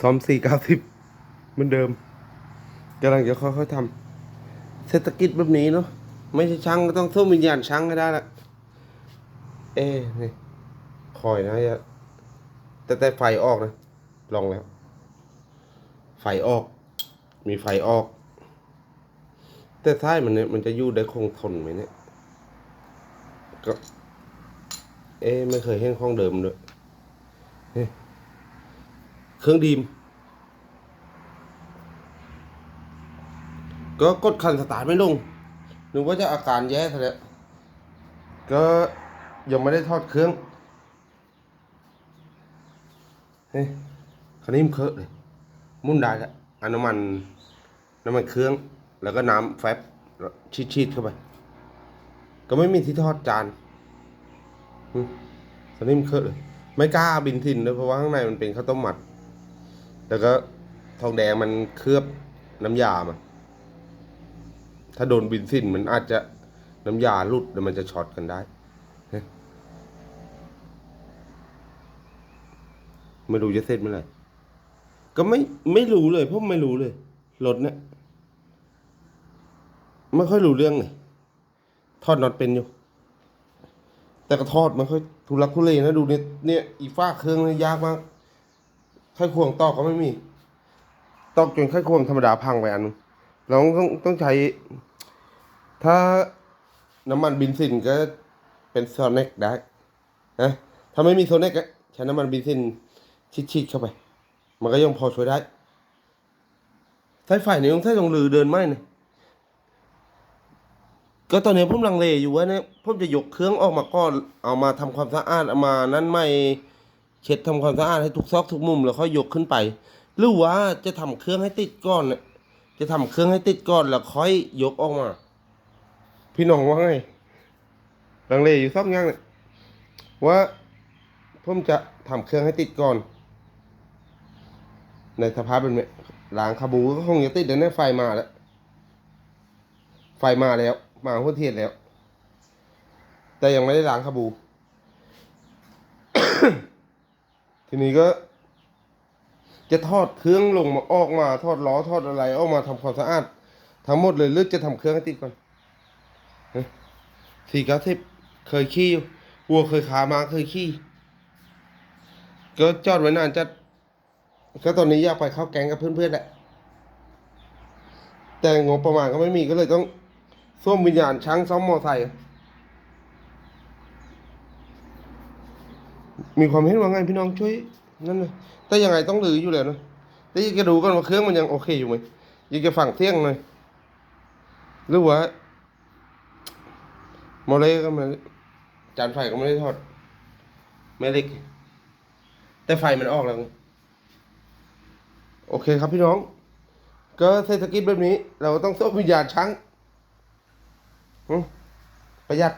ซ้อมสี่เก้าสิบเหมือนเดิมกำลังจะค่อยๆทำเศรษฐกิจแบบนี้เนาะไม่ใช่ช่างก็ต้องสู้วิญญาณช่างให้ได้ละเอ้นี่คอยนะอย่าแต่แต่ไฟออกนะ ลองแล้ว ไฟออก มีไฟออก แต่ท้ายมันเนี่ยมันจะอยู่ได้คงทนไหมเนี่ยก็ เอ๊ไม่เคยเห็นข้องเดิมเลย เครื่องดีม ก็กดคันสตาร์ทไม่ลงนึกว่าจะอาการแย่ซะแล้วก็ยังไม่ได้ทอดเครื่องเฮ้ยคันนี้มันเคอะเลย มุ่นได้แล้วอาน้ำมันน้ำมันเครื่อง แล้วก็น้ำแฟบชีดๆเข้าไป ก็ไม่มีที่ทอดจานอืมคันนี้มันเคอะเลย ไม่กล้าบินทินเลยเพราะว่าข้างในมันเป็นข้าวต้มหมัด แล้วก็ทองแดงมันเคลือบน้ำยามาถ้าโดนบินสิ้นมันอาจจะน้ำยาหลุดแล้วมันจะช็อตกันได้เฮ้ยไม่รู้จะเสร็จเมื่อไหร่ก็ไม่ไม่รู้เลยเพราะไม่รู้เลยรถเนี่ยไม่ค่อยรู้เรื่องเลยทอดน็อตเป็นอยู่ แต่ก็ทอดมันค่อยทุลักทุเลนะดูเนี่ยเนี่ยอีฟ้าเครื่องเนี่ยยากมาก ไข้ควงตอกก็ไม่มี ตอกจนไข้ควงธรรมดาพังไปอันนึงเราต้องต้องใช้ ถ้าน้ำมันบินซินก็เป็นโซเน็กได้นะถ้าไม่มีโซเน็กใช้น้ำมันบินซินชิดๆเข้าไป มันก็ยังพอช่วยได้สายไฟเนี่ต้องใช้ตรงลือเดินไหมเนี่ยก็ตอนนี้ผมลังเลอยู่ว่าเนี่ยผมจะยกเครื่องออกมาก่อนเอามาทำความสะอาดเอามานั้นไม่ เช็ดทำความสะอาดให้ทุกซอกทุกมุมแล้วค่อยยกขึ้นไป หรือว่าจะทำเครื่องให้ติดก่อนเนี่ยจะทำเครื่องให้ติดก่อนแล้วค่อยยกออกมา พี่น้องว่าไงลังเลอยู่สักย่างเนี่ยว่าผมจะทำเครื่องให้ติดก่อน ในสภาพเป็นแบบล้างคาบูก็คงจะติดเดี๋ยวนี้ไฟมาแล้ว ไฟมาแล้ว มาหัวเทียนแล้ว แต่ยังไม่ได้ล้างคาบู ทีนี้ก็ จะทอดเครื่องลงมาออกมาทอดล้อทอดอะไรออกมาทำความสะอาดทั้งหมดเลยหรือจะทำเครื่องให้ติดก่อนสี่เก้าสิบเคยขี่วัวเคยขามาเคยขี่ก็จอดไว้นานจัดก็ตอนนี้อยากไปเข้าแก๊งกับเพื่อนๆแหละแต่งบประมาณก็ไม่มีก็เลยต้องส้วมวิญญาณช้างซ้อมมอไซค์ มีความเห็นว่าไงพี่น้องช่วยนั่นเลยแต่ยังไงต้องลืออยู่แล้วนะแต่ยังจะดูกันว่าเครื่องมันยังโอเคอยู่ไหมยังจะฝั่งเที่ยงหน่อยหรือว่าโมเลก็มันจานไฟก็ไม่ได้ทอดแม่เล็ก แต่ไฟมันออกแล้ว โอเคครับพี่น้อง ก็เศรษฐกิจแบบนี้ เราต้องสู้วิญญาณช้างประหยัด